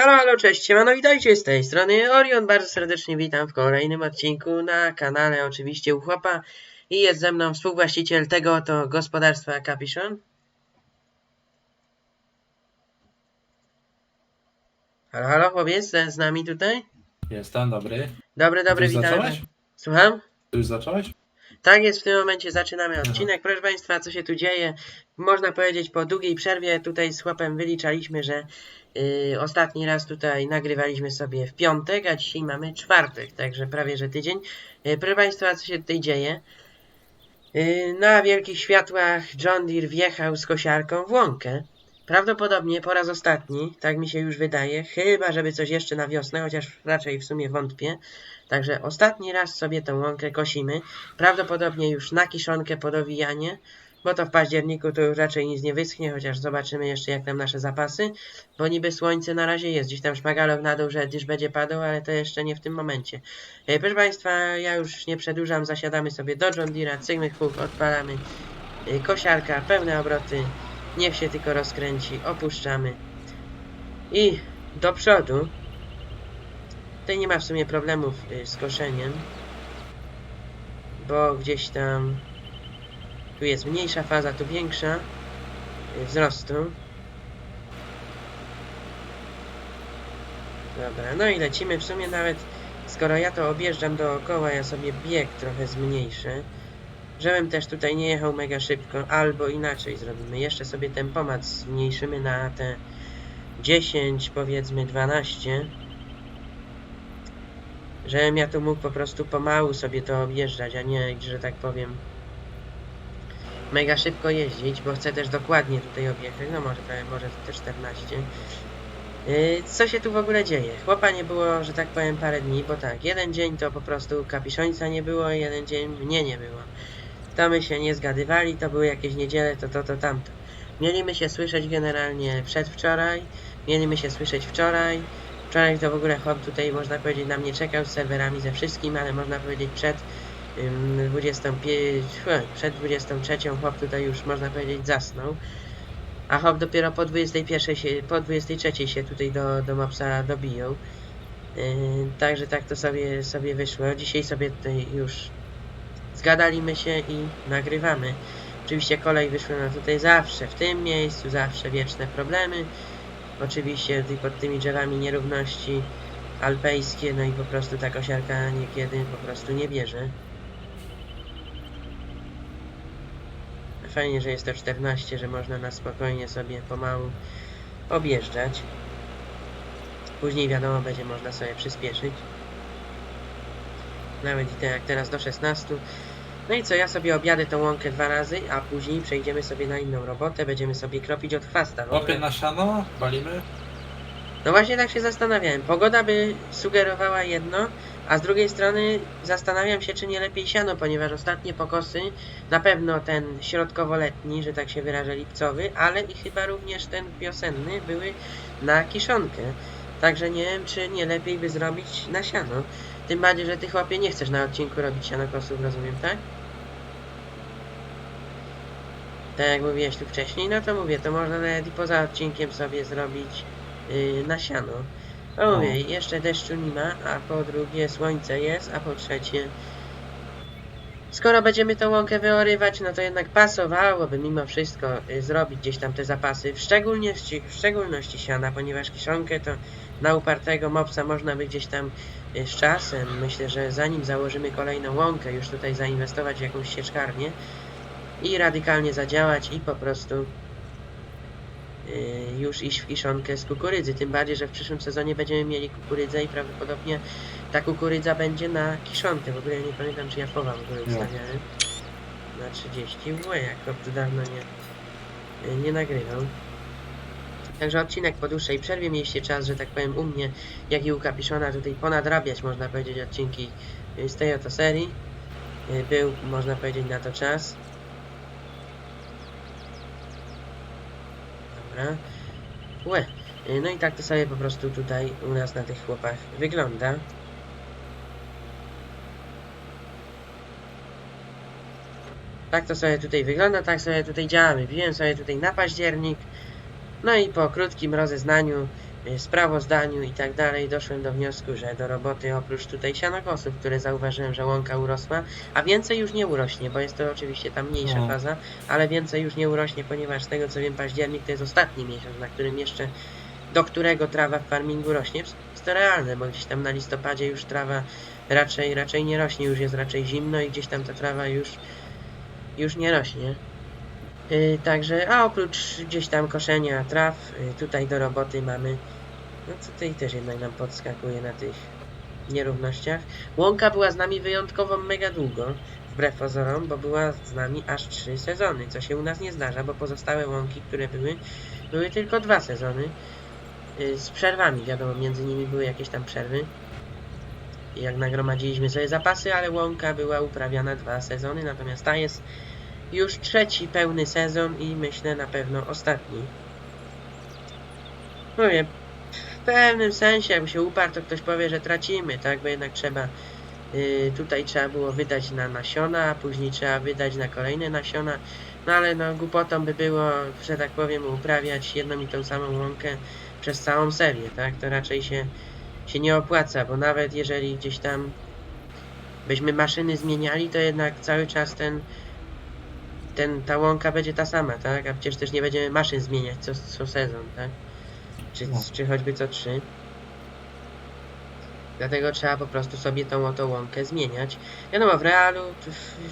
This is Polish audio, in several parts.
Halo, halo, cześć, siemano, witajcie z tej strony Orion, bardzo serdecznie witam w kolejnym odcinku na kanale oczywiście u chłopa i jest ze mną współwłaściciel tego oto gospodarstwa Capiszon. Halo, halo, chłopiec, z z nami tutaj? Jestem, dobry. Dobry, dobry, Ty już witamy. zacząłeś? Słucham? Ty już zacząłeś? Tak jest, w tym momencie zaczynamy odcinek. Proszę Państwa, co się tu dzieje? Można powiedzieć, po długiej przerwie tutaj z chłopem wyliczaliśmy, że ostatni raz tutaj nagrywaliśmy sobie w piątek, a dzisiaj mamy czwartek, także prawie że tydzień. Yy, proszę Państwa, co się tutaj dzieje? Yy, na wielkich światłach John Deere wjechał z kosiarką w łąkę. Prawdopodobnie po raz ostatni, tak mi się już wydaje, chyba żeby coś jeszcze na wiosnę, chociaż raczej w sumie wątpię. Także ostatni raz sobie tą łąkę kosimy. Prawdopodobnie już na kiszonkę po dowijanie, bo to w październiku to już raczej nic nie wyschnie, chociaż zobaczymy jeszcze jak tam nasze zapasy, bo niby słońce na razie jest, gdzieś tam szpagalok na dół, że dyż będzie padał, ale to jeszcze nie w tym momencie. E, proszę Państwa, ja już nie przedłużam, zasiadamy sobie do John Deere'a, cygnych huk, odpalamy, e, kosiarka, pełne obroty, niech się tylko rozkręci, opuszczamy i do przodu. Tutaj nie ma w sumie problemów y, z koszeniem, bo gdzieś tam tu jest mniejsza faza, tu większa y, wzrostu. Dobra, no i lecimy. W sumie nawet skoro ja to objeżdżam dookoła, ja sobie bieg trochę zmniejszę. Żebym też tutaj nie jechał mega szybko, albo inaczej zrobimy. Jeszcze sobie tempomat zmniejszymy na te 10, powiedzmy 12 żebym ja tu mógł po prostu pomału sobie to objeżdżać, a nie, że tak powiem, mega szybko jeździć, bo chcę też dokładnie tutaj objechać, no może prawie, może te 14. Yy, co się tu w ogóle dzieje? Chłopa nie było, że tak powiem, parę dni, bo tak, jeden dzień to po prostu kapiszońca nie było, jeden dzień mnie nie było. To my się nie zgadywali, to były jakieś niedziele, to to, to tamto. Mieliśmy się słyszeć generalnie przedwczoraj, mieliśmy się słyszeć wczoraj, Wczoraj to w ogóle chłop tutaj można powiedzieć na mnie czekał z serwerami ze wszystkim, ale można powiedzieć przed 25, fe, przed 23 chłop tutaj już można powiedzieć zasnął. A chłop dopiero po 21 się, po 23 się tutaj do, do mopsa dobiją. Yy, także tak to sobie, sobie wyszło. Dzisiaj sobie tutaj już zgadaliśmy się i nagrywamy. Oczywiście kolej wyszła na tutaj zawsze w tym miejscu, zawsze wieczne problemy. Oczywiście ty- pod tymi drzewami nierówności alpejskie, no i po prostu ta kosiarka niekiedy po prostu nie bierze. Fajnie, że jest to 14, że można na spokojnie sobie pomału objeżdżać. Później wiadomo, będzie można sobie przyspieszyć. Nawet i tak jak teraz do 16. No i co, ja sobie objadę tą łąkę dwa razy, a później przejdziemy sobie na inną robotę, będziemy sobie kropić od chwasta. W ogóle- Łapie na siano, walimy. no właśnie tak się zastanawiałem. Pogoda by sugerowała jedno, a z drugiej strony zastanawiam się, czy nie lepiej siano, ponieważ ostatnie pokosy, na pewno ten środkowoletni, że tak się wyrażę, lipcowy, ale i chyba również ten wiosenny były na kiszonkę. Także nie wiem, czy nie lepiej by zrobić na siano. Tym bardziej, że ty chłopie nie chcesz na odcinku robić sianokosów, rozumiem, tak? Tak jak mówiłeś tu wcześniej, no to mówię, to można nawet i poza odcinkiem sobie zrobić yy, na siano. O mówię, No. jeszcze deszczu nie ma, a po drugie słońce jest, a po trzecie skoro będziemy tą łąkę wyorywać, no to jednak pasowałoby mimo wszystko y, zrobić gdzieś tam te zapasy, w szczególności, w szczególności siana, ponieważ kiszonkę to na upartego mopsa można by gdzieś tam y, z czasem, myślę, że zanim założymy kolejną łąkę, już tutaj zainwestować w jakąś sieczkarnię i radykalnie zadziałać i po prostu już iść w kiszonkę z kukurydzy. Tym bardziej, że w przyszłym sezonie będziemy mieli kukurydzę i prawdopodobnie ta kukurydza będzie na kiszonkę. W ogóle ja nie pamiętam, czy ja powa w ogóle ustawiałem. Na 30. Łe, jak tu dawno nie, y, nie nagrywał. Także odcinek po dłuższej przerwie mieliście czas, że tak powiem, u mnie, jak i u Kapiszona tutaj ponadrabiać, można powiedzieć, odcinki y, z tej oto serii. Y, Był, można powiedzieć, na to czas. Dobra. Łe. Y, No i tak to sobie po prostu tutaj u nas na tych chłopach wygląda. Tak to sobie tutaj wygląda, tak sobie tutaj działamy. Wbiłem sobie tutaj na październik. No i po krótkim rozeznaniu sprawozdaniu i tak dalej doszłem do wniosku, że do roboty oprócz tutaj sianokosów, które zauważyłem, że łąka urosła, a więcej już nie urośnie, bo jest to oczywiście ta mniejsza No. faza, ale więcej już nie urośnie, ponieważ z tego co wiem październik to jest ostatni miesiąc, na którym jeszcze do którego trawa w farmingu rośnie. Jest to realne, bo gdzieś tam na listopadzie już trawa raczej, raczej nie rośnie, już jest raczej zimno i gdzieś tam ta trawa już, już nie rośnie. Yy, także, a oprócz gdzieś tam koszenia traw, yy, tutaj do roboty mamy, no tutaj też jednak nam podskakuje na tych nierównościach. Łąka była z nami wyjątkowo mega długo, wbrew pozorom, bo była z nami aż trzy sezony, co się u nas nie zdarza, bo pozostałe łąki, które były, były tylko dwa sezony. Yy, z przerwami, wiadomo, między nimi były jakieś tam przerwy. Jak nagromadziliśmy sobie zapasy, ale łąka była uprawiana dwa sezony, natomiast ta jest już trzeci pełny sezon i myślę na pewno ostatni. Mówię, w pewnym sensie, jakby się uparł, to ktoś powie, że tracimy, tak? Bo jednak trzeba, yy, tutaj trzeba było wydać na nasiona, a później trzeba wydać na kolejne nasiona. No ale no głupotą by było, że tak powiem, uprawiać jedną i tą samą łąkę przez całą serię, tak? To raczej się, się nie opłaca, bo nawet jeżeli gdzieś tam byśmy maszyny zmieniali, to jednak cały czas ten ten, ta łąka będzie ta sama, tak? A przecież też nie będziemy maszyn zmieniać co, co sezon, tak? Czy, No. czy choćby co trzy. Dlatego trzeba po prostu sobie tą oto łąkę zmieniać. Wiadomo, w realu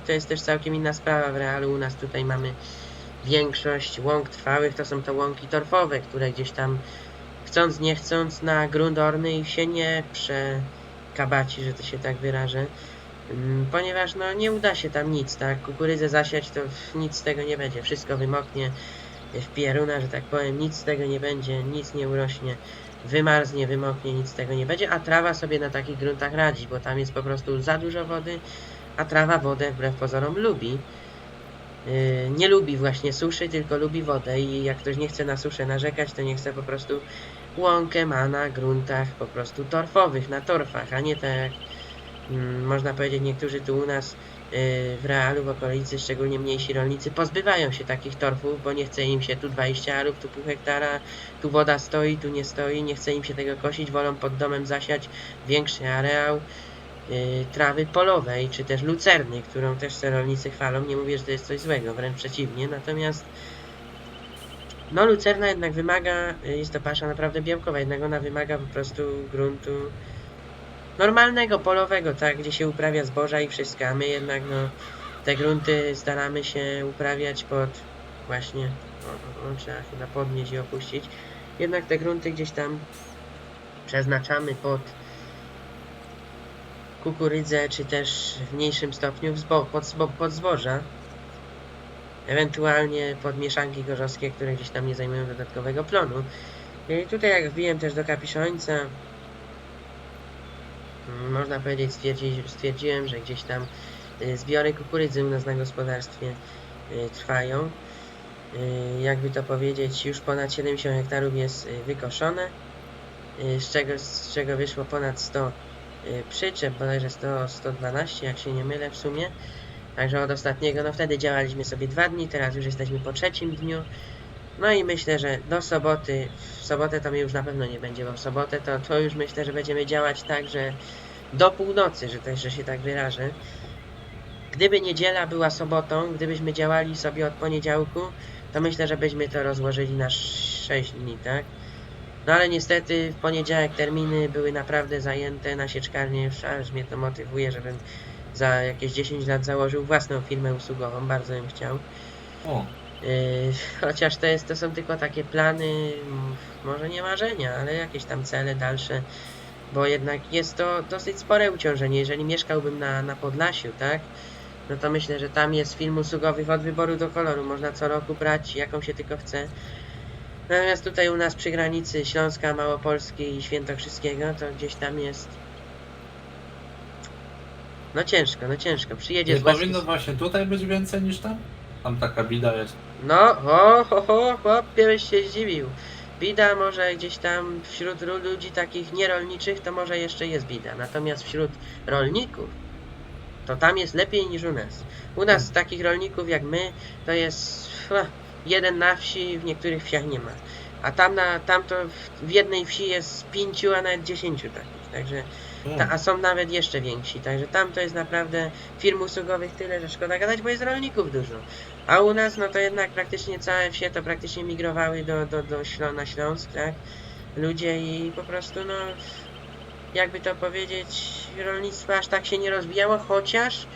to, jest też całkiem inna sprawa. W realu u nas tutaj mamy większość łąk trwałych, to są to łąki torfowe, które gdzieś tam chcąc nie chcąc na grunt orny się nie przekabaci, że to się tak wyrażę. Mm, Ponieważ no nie uda się tam nic, tak? Kukurydzę zasiać to nic z tego nie będzie. Wszystko wymoknie w pieruna, że tak powiem, nic z tego nie będzie, nic nie urośnie, wymarznie, wymoknie, nic z tego nie będzie, a trawa sobie na takich gruntach radzi, bo tam jest po prostu za dużo wody, a trawa wodę wbrew pozorom lubi. Yy, nie lubi właśnie suszy, tylko lubi wodę i jak ktoś nie chce na suszę narzekać, to nie chce po prostu łąkę ma na gruntach po prostu torfowych, na torfach, a nie tak można powiedzieć niektórzy tu u nas yy, w realu, w okolicy, szczególnie mniejsi rolnicy, pozbywają się takich torfów, bo nie chce im się tu 20 arów, tu pół hektara, tu woda stoi, tu nie stoi, nie chce im się tego kosić, wolą pod domem zasiać większy areał yy, trawy polowej, czy też lucerny, którą też te rolnicy chwalą. Nie mówię, że to jest coś złego, wręcz przeciwnie, natomiast no lucerna jednak wymaga, yy, jest to pasza naprawdę białkowa, jednak ona wymaga po prostu gruntu normalnego, polowego, tak, gdzie się uprawia zboża i wszystko, a my jednak no te grunty staramy się uprawiać pod właśnie, o, o, trzeba chyba podnieść i opuścić, jednak te grunty gdzieś tam przeznaczamy pod kukurydzę, czy też w mniejszym stopniu zbo, pod, zbo, pod zboża, ewentualnie pod mieszanki gorzowskie, które gdzieś tam nie zajmują dodatkowego plonu. I tutaj jak wbiłem też do kapiszońca, można powiedzieć, stwierdzić, stwierdziłem, że gdzieś tam y, zbiory kukurydzy u nas na gospodarstwie y, trwają. Y, Jakby to powiedzieć, już ponad 70 hektarów jest wykoszone, z czego, z czego wyszło ponad 100 y, przyczep, bodajże 100, 112, jak się nie mylę w sumie. Także od ostatniego, no wtedy działaliśmy sobie dwa dni, teraz już jesteśmy po trzecim dniu. No i myślę, że do soboty, w sobotę to mnie już na pewno nie będzie, bo w sobotę to, to już myślę, że będziemy działać tak, że do północy, że też, że się tak wyrażę. Gdyby niedziela była sobotą, gdybyśmy działali sobie od poniedziałku, to myślę, że byśmy to rozłożyli na 6 dni, tak? No ale niestety w poniedziałek terminy były naprawdę zajęte na sieczkarnię, już aż mnie to motywuje, żebym za jakieś 10 lat założył własną firmę usługową, bardzo bym chciał. O, chociaż to, jest, to są tylko takie plany, może nie marzenia, ale jakieś tam cele dalsze, bo jednak jest to dosyć spore uciążenie. Jeżeli mieszkałbym na, na Podlasiu, tak, no to myślę, że tam jest film usługowych od wyboru do koloru. Można co roku brać, jaką się tylko chce. Natomiast tutaj u nas przy granicy Śląska, Małopolskiej i Świętokrzyskiego, to gdzieś tam jest. No ciężko, no ciężko. Przyjedzie nie z West- powinno właśnie tutaj być więcej niż tam? Tam taka bida jest. No, ho, ho, ho, chłopie byś się zdziwił. Bida może gdzieś tam wśród ludzi takich nierolniczych to może jeszcze jest bida. Natomiast wśród rolników to tam jest lepiej niż u nas. U nas takich rolników jak my to jest ha, jeden na wsi, w niektórych wsiach nie ma. A tam, na, tam to w, w jednej wsi jest pięciu, a nawet dziesięciu takich, także ta, a są nawet jeszcze więksi, także tam to jest naprawdę firm usługowych tyle, że szkoda gadać, bo jest rolników dużo. A u nas, no to jednak praktycznie całe wsie to praktycznie migrowały do, do, do Ślą, na Śląsk, tak? Ludzie i po prostu, no, jakby to powiedzieć, rolnictwo aż tak się nie rozwijało, chociaż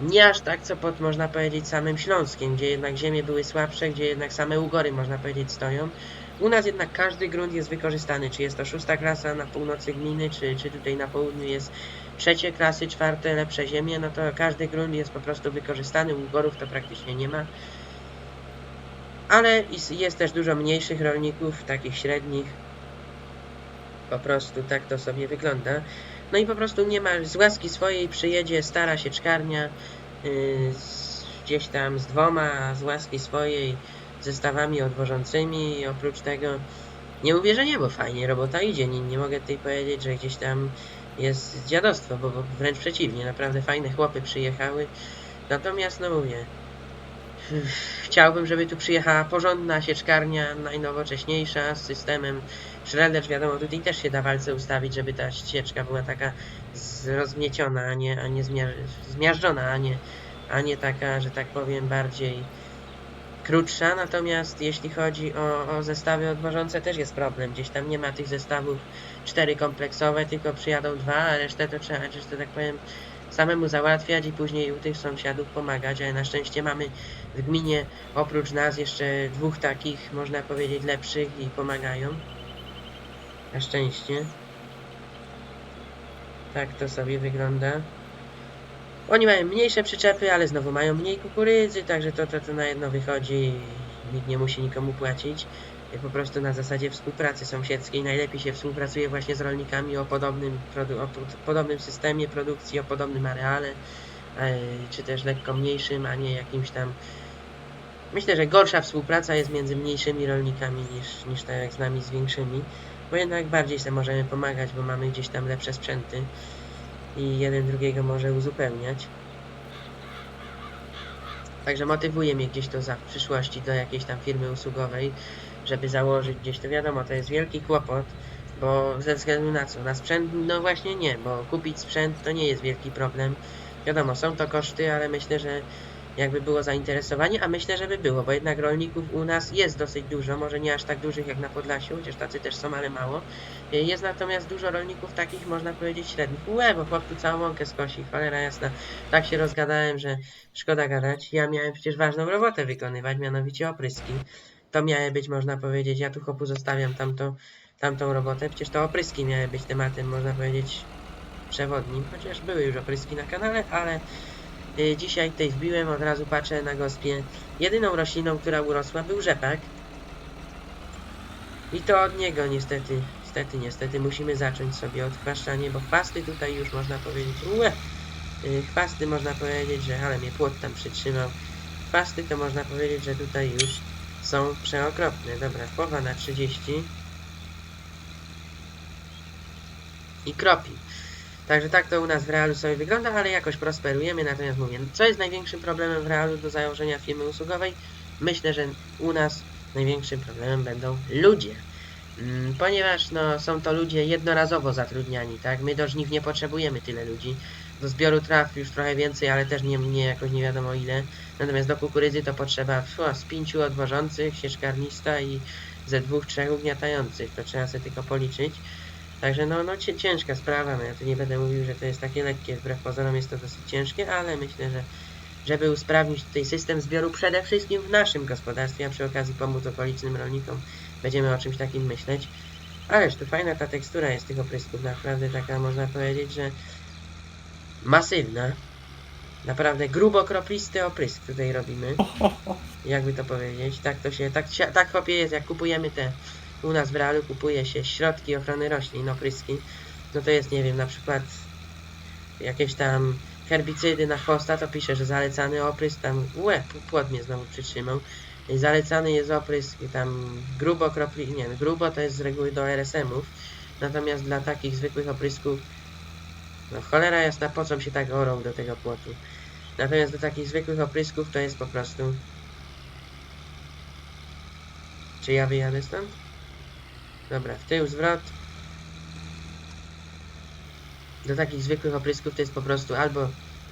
nie aż tak, co pod, można powiedzieć, samym Śląskiem, gdzie jednak ziemie były słabsze, gdzie jednak same ugory, można powiedzieć, stoją. U nas jednak każdy grunt jest wykorzystany, czy jest to szósta klasa na północy gminy, czy, czy tutaj na południu jest trzecie klasy, czwarte lepsze ziemie, no to każdy grunt jest po prostu wykorzystany, ugorów to praktycznie nie ma. Ale jest też dużo mniejszych rolników, takich średnich. Po prostu tak to sobie wygląda. No i po prostu nie ma z łaski swojej przyjedzie stara sieczkarnia yy, gdzieś tam z dwoma, a z łaski swojej zestawami odwożącymi i oprócz tego nie mówię, że nie, bo fajnie robota idzie, nie, nie mogę tutaj powiedzieć, że gdzieś tam jest dziadostwo, bo, bo wręcz przeciwnie, naprawdę fajne chłopy przyjechały. Natomiast, no mówię, chciałbym, żeby tu przyjechała porządna sieczkarnia, najnowocześniejsza, z systemem Shredder, wiadomo, tutaj też się da walce ustawić, żeby ta sieczka była taka rozgnieciona, a nie, a nie zmiażdżona, a nie, a nie taka, że tak powiem, bardziej krótsza. Natomiast jeśli chodzi o, o zestawy odwożące, też jest problem. Gdzieś tam nie ma tych zestawów cztery kompleksowe, tylko przyjadą dwa, a resztę to trzeba, że to tak powiem, samemu załatwiać i później u tych sąsiadów pomagać, ale na szczęście mamy w gminie oprócz nas jeszcze dwóch takich, można powiedzieć, lepszych i pomagają. Na szczęście. Tak to sobie wygląda. Oni mają mniejsze przyczepy, ale znowu mają mniej kukurydzy, także to, to, to na jedno wychodzi. Nikt nie musi nikomu płacić. Po prostu na zasadzie współpracy sąsiedzkiej najlepiej się współpracuje właśnie z rolnikami o podobnym, o po- podobnym systemie produkcji, o podobnym areale, e, czy też lekko mniejszym, a nie jakimś tam. Myślę, że gorsza współpraca jest między mniejszymi rolnikami niż, niż tak jak z nami z większymi, bo jednak bardziej sobie możemy pomagać, bo mamy gdzieś tam lepsze sprzęty i jeden drugiego może uzupełniać. Także motywuje mnie gdzieś to za w przyszłości do jakiejś tam firmy usługowej, żeby założyć gdzieś to wiadomo, to jest wielki kłopot, bo ze względu na co? Na sprzęt? No właśnie nie, bo kupić sprzęt to nie jest wielki problem. Wiadomo, są to koszty, ale myślę, że jakby było zainteresowanie, a myślę, że by było, bo jednak rolników u nas jest dosyć dużo, może nie aż tak dużych jak na Podlasiu, chociaż tacy też są, ale mało. Y, Jest natomiast dużo rolników takich, można powiedzieć, średnich. Łe, bo chłop całą łąkę skosi, cholera jasna. Tak się rozgadałem, że szkoda gadać. Ja miałem przecież ważną robotę wykonywać, mianowicie opryski. To miały być, można powiedzieć, ja tu chłopu zostawiam tamto, tamtą robotę, przecież to opryski miały być tematem, można powiedzieć, przewodnim, chociaż były już opryski na kanale, ale Dzisiaj tutaj wbiłem, od razu patrzę na gospie. Jedyną rośliną, która urosła był rzepak. I to od niego niestety, niestety, niestety musimy zacząć sobie odchwaszczanie, bo chwasty tutaj już można powiedzieć, ue, y, chwasty można powiedzieć, że, ale mnie płot tam przytrzymał. Chwasty to można powiedzieć, że tutaj już są przeokropne. Dobra, połowa na 30. I kropi. Także tak to u nas w realu sobie wygląda, ale jakoś prosperujemy, natomiast mówię, co jest największym problemem w realu do założenia firmy usługowej? Myślę, że u nas największym problemem będą ludzie. Mm, Ponieważ no, są to ludzie jednorazowo zatrudniani, tak? My do żniw nie potrzebujemy tyle ludzi. Do zbioru traw już trochę więcej, ale też nie, nie jakoś nie wiadomo ile. Natomiast do kukurydzy to potrzeba o, z pięciu odwożących, sieczkarnista i ze dwóch, trzech ugniatających. To trzeba sobie tylko policzyć. Także no, no ciężka sprawa, no ja tu nie będę mówił, że to jest takie lekkie, wbrew pozorom jest to dosyć ciężkie, ale myślę, że żeby usprawnić tutaj system zbioru przede wszystkim w naszym gospodarstwie, a przy okazji pomóc okolicznym rolnikom, będziemy o czymś takim myśleć. Ależ tu fajna ta tekstura jest tych oprysków, naprawdę taka można powiedzieć, że masywna. Naprawdę grubo kroplisty oprysk tutaj robimy. Jakby to powiedzieć, tak to się, tak, tak chłopie jest, jak kupujemy te u nas w realu kupuje się środki ochrony roślin, opryski, no to jest, nie wiem, na przykład jakieś tam herbicydy na chwosta, to pisze, że zalecany oprysk, tam, łe, p- płot mnie znowu przytrzymał, I zalecany jest oprysk tam grubo kropli, nie, grubo to jest z reguły do RSM-ów, natomiast dla takich zwykłych oprysków, no cholera jasna, po co się tak orą do tego płotu. Natomiast do takich zwykłych oprysków to jest po prostu Czy ja wyjadę stąd? Dobra, w tył, zwrot. Do takich zwykłych oprysków to jest po prostu albo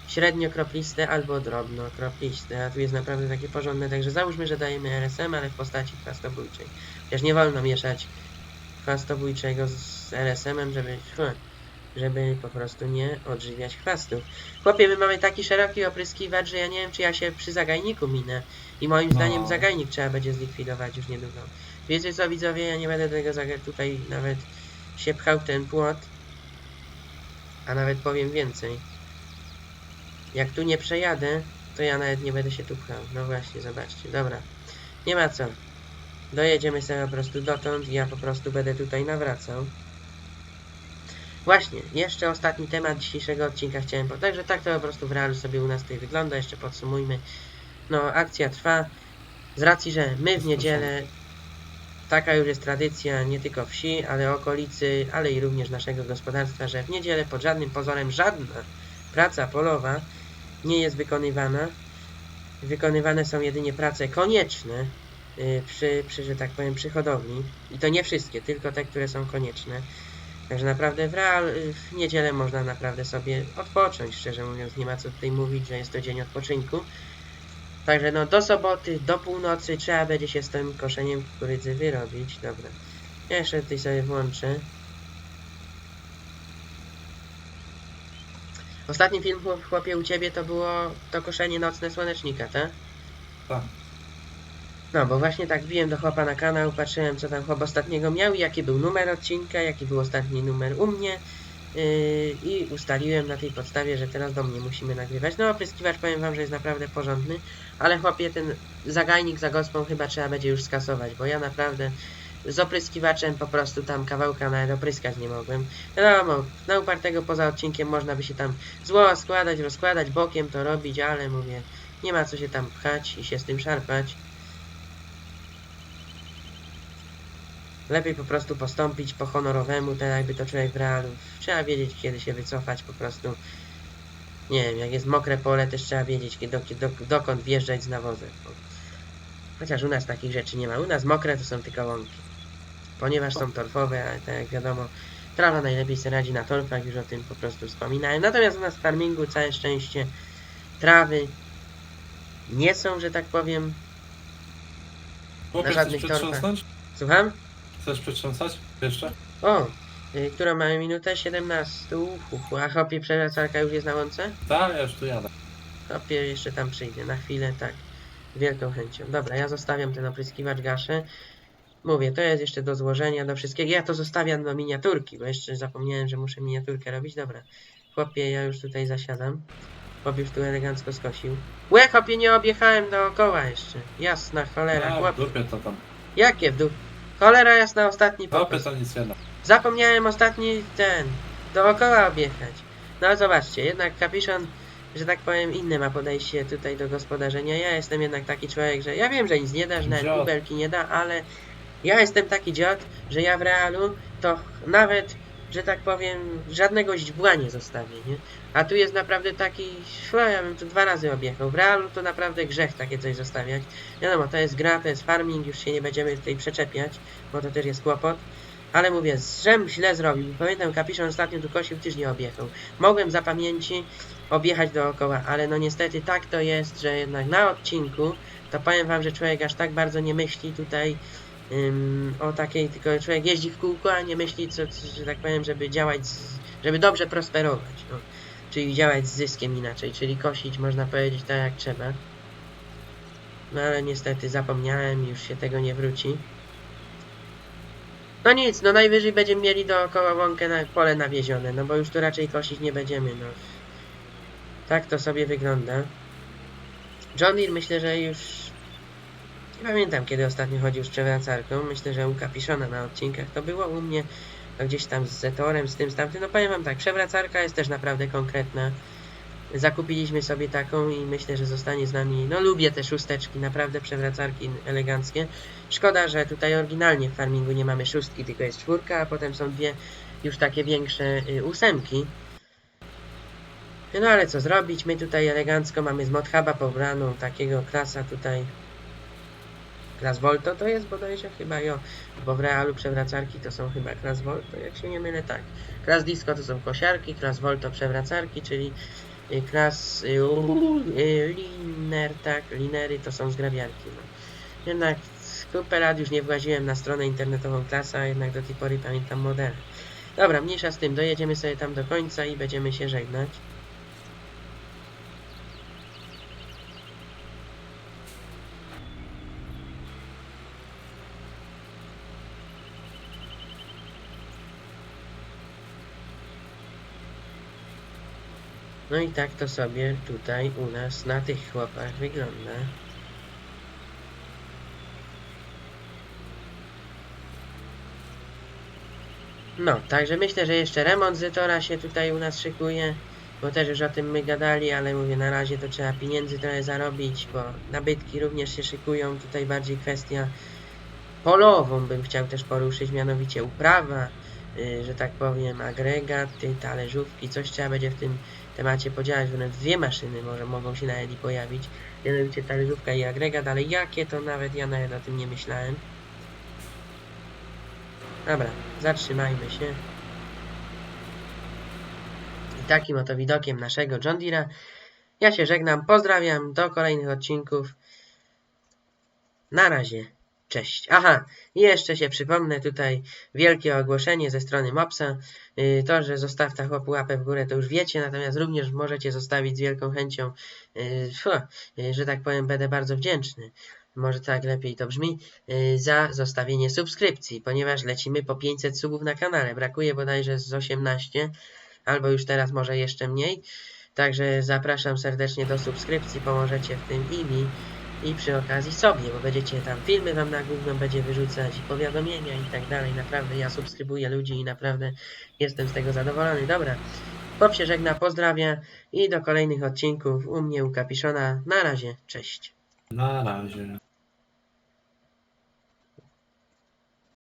średnio kropliste, albo drobno kropliste, a tu jest naprawdę takie porządne, także załóżmy, że dajemy RSM, ale w postaci chwastobójczej. Chociaż nie wolno mieszać chwastobójczego z RSM-em, żeby, żeby po prostu nie odżywiać chwastów. Chłopie, my mamy taki szeroki opryskiwacz, że ja nie wiem, czy ja się przy zagajniku minę. I moim No. zdaniem zagajnik trzeba będzie zlikwidować już niedługo. Wiecie co, widzowie, ja nie będę tego zaga tutaj nawet się pchał ten płot. A nawet powiem więcej. Jak tu nie przejadę, to ja nawet nie będę się tu pchał. No właśnie, zobaczcie. Dobra. Nie ma co. Dojedziemy sobie po prostu dotąd i ja po prostu będę tutaj nawracał. Właśnie, jeszcze ostatni temat dzisiejszego odcinka chciałem powiedzieć, Także tak to po prostu w realu sobie u nas tutaj wygląda. Jeszcze podsumujmy. No, akcja trwa. Z racji, że my w niedzielę taka już jest tradycja nie tylko wsi, ale okolicy, ale i również naszego gospodarstwa, że w niedzielę pod żadnym pozorem żadna praca polowa nie jest wykonywana. Wykonywane są jedynie prace konieczne y, przy, przy, że tak powiem, przy hodowli. I to nie wszystkie, tylko te, które są konieczne. Także naprawdę w, real, y, w niedzielę można naprawdę sobie odpocząć, szczerze mówiąc, nie ma co tutaj mówić, że jest to dzień odpoczynku. Także no do soboty, do północy trzeba będzie się z tym koszeniem kukurydzy wyrobić. Dobra. Ja jeszcze tutaj sobie włączę. Ostatni film chłop- chłopie u ciebie to było to koszenie nocne słonecznika, tak? Tak. No, bo właśnie tak wbiłem do chłopa na kanał, patrzyłem co tam chłop ostatniego miał i jaki był numer odcinka, jaki był ostatni numer u mnie i ustaliłem na tej podstawie, że teraz do mnie musimy nagrywać. No, opryskiwacz powiem wam, że jest naprawdę porządny, ale chłopie ten zagajnik za gospą chyba trzeba będzie już skasować, bo ja naprawdę z opryskiwaczem po prostu tam kawałka nawet opryskać nie mogłem. Wiadomo, na upartego poza odcinkiem można by się tam zło składać, rozkładać, bokiem to robić, ale mówię, nie ma co się tam pchać i się z tym szarpać. Lepiej po prostu postąpić po honorowemu, tak jakby to człowiek w realu. Trzeba wiedzieć, kiedy się wycofać po prostu. Nie wiem, jak jest mokre pole, też trzeba wiedzieć, kiedy, do, dokąd wjeżdżać z nawozem. Chociaż u nas takich rzeczy nie ma. U nas mokre to są tylko łąki. Ponieważ są torfowe, ale tak jak wiadomo, trawa najlepiej sobie radzi na torfach, już o tym po prostu wspominałem. Natomiast u nas w farmingu całe szczęście trawy nie są, że tak powiem. Chłopie, Na żadnych przetrząsnąć? Słucham? Chcesz przetrząsać? Jeszcze? O, y, którą mamy minutę? 17. Uhu, a hopie przewracalka już jest na łące? Tak, ja już tu jadę. Hopie jeszcze tam przyjdzie, na chwilę, tak. Z wielką chęcią. Dobra, ja zostawiam ten opryskiwacz, gaszę. Mówię, to jest jeszcze do złożenia, do wszystkiego. Ja to zostawiam do miniaturki, bo jeszcze zapomniałem, że muszę miniaturkę robić. Dobra, chłopie, ja już tutaj zasiadam. Chłop już tu elegancko skosił. Łe, chłopie, nie objechałem dookoła jeszcze. Jasna cholera, A, w chłopie. dupie to tam. Jakie w dół? Cholera jasna, ostatni nic nie da. Zapomniałem ostatni ten, dookoła objechać. No zobaczcie, jednak kapiszon, że tak powiem, inne ma podejście tutaj do gospodarzenia. Ja jestem jednak taki człowiek, że ja wiem, że nic nie da, że nawet Dziad. kubelki nie da, ale ja jestem taki dziad, że ja w realu to nawet, że tak powiem, żadnego źdźbła nie zostawię, nie? A tu jest naprawdę taki, no ja bym tu dwa razy objechał. W realu to naprawdę grzech takie coś zostawiać. Wiadomo, to jest gra, to jest farming, już się nie będziemy tutaj przeczepiać, bo to też jest kłopot. Ale mówię, żem źle zrobił. Pamiętam, kapiszon ostatnio tu kosił, też nie objechał. Mogłem za pamięci objechać dookoła, ale no niestety tak to jest, że jednak na odcinku to powiem wam, że człowiek aż tak bardzo nie myśli tutaj ym, o takiej, tylko człowiek jeździ w kółko, a nie myśli, co, co, że tak powiem, żeby działać, z, żeby dobrze prosperować. No. Czyli działać z zyskiem inaczej, czyli kosić, można powiedzieć, tak jak trzeba. No ale niestety zapomniałem, już się tego nie wróci. No nic, no najwyżej będziemy mieli dookoła łąkę na pole nawiezione, no bo już tu raczej kosić nie będziemy, no. Tak to sobie wygląda. John Deere myślę, że już... Nie pamiętam kiedy ostatnio chodził z przewracarką, myślę, że u Kapiszona na odcinkach to było, u mnie to gdzieś tam z Zetorem, z tym, z tamtym, no powiem wam tak, przewracarka jest też naprawdę konkretna. Zakupiliśmy sobie taką i myślę, że zostanie z nami, no lubię te szósteczki, naprawdę przewracarki eleganckie. Szkoda, że tutaj oryginalnie w farmingu nie mamy szóstki, tylko jest czwórka, a potem są dwie już takie większe y, ósemki. No ale co zrobić, my tutaj elegancko mamy z Modhuba pobraną takiego klasa tutaj. Klas Volto to jest bodajże chyba jo, bo w Realu przewracarki to są chyba Klas Volto, jak się nie mylę, tak. Klas Disco to są kosiarki, Klas Volto przewracarki, czyli y, klas y, y, liner, tak, linery to są zgrabiarki. No. Jednak kupę lat już nie właziłem na stronę internetową klasa, a jednak do tej pory pamiętam modele. Dobra, mniejsza z tym, dojedziemy sobie tam do końca i będziemy się żegnać. I tak to sobie tutaj u nas na tych chłopach wygląda. No, także myślę, że jeszcze remont Zytora się tutaj u nas szykuje, bo też już o tym my gadali, ale mówię, na razie to trzeba pieniędzy trochę zarobić, bo nabytki również się szykują, tutaj bardziej kwestia polową bym chciał też poruszyć, mianowicie uprawa, y, że tak powiem, agregaty, talerzówki, coś trzeba będzie w tym temacie podziałać, wręcz dwie maszyny może mogą się na Eli pojawić, mianowicie talerzówka i agregat, ale jakie to nawet ja nawet o tym nie myślałem. Dobra, zatrzymajmy się. I takim oto widokiem naszego John Deere'a ja się żegnam, pozdrawiam, do kolejnych odcinków. Na razie, cześć. Aha, jeszcze się przypomnę tutaj wielkie ogłoszenie ze strony Mopsa. Yy, To, że zostawta chłopu łapę w górę, to już wiecie, natomiast również możecie zostawić z wielką chęcią, fu, yy, że tak powiem, będę bardzo wdzięczny. Może tak lepiej to brzmi, za zostawienie subskrypcji, ponieważ lecimy po 500 subów na kanale. Brakuje bodajże z 18, albo już teraz może jeszcze mniej. Także zapraszam serdecznie do subskrypcji, pomożecie w tym i mi, i przy okazji sobie, bo będziecie tam filmy wam na główną będzie wyrzucać, i powiadomienia i tak dalej. Naprawdę ja subskrybuję ludzi i naprawdę jestem z tego zadowolony. Dobra, Pop się żegna, pozdrawia i do kolejnych odcinków u mnie u Kapiszona. Na razie, cześć. Na razie.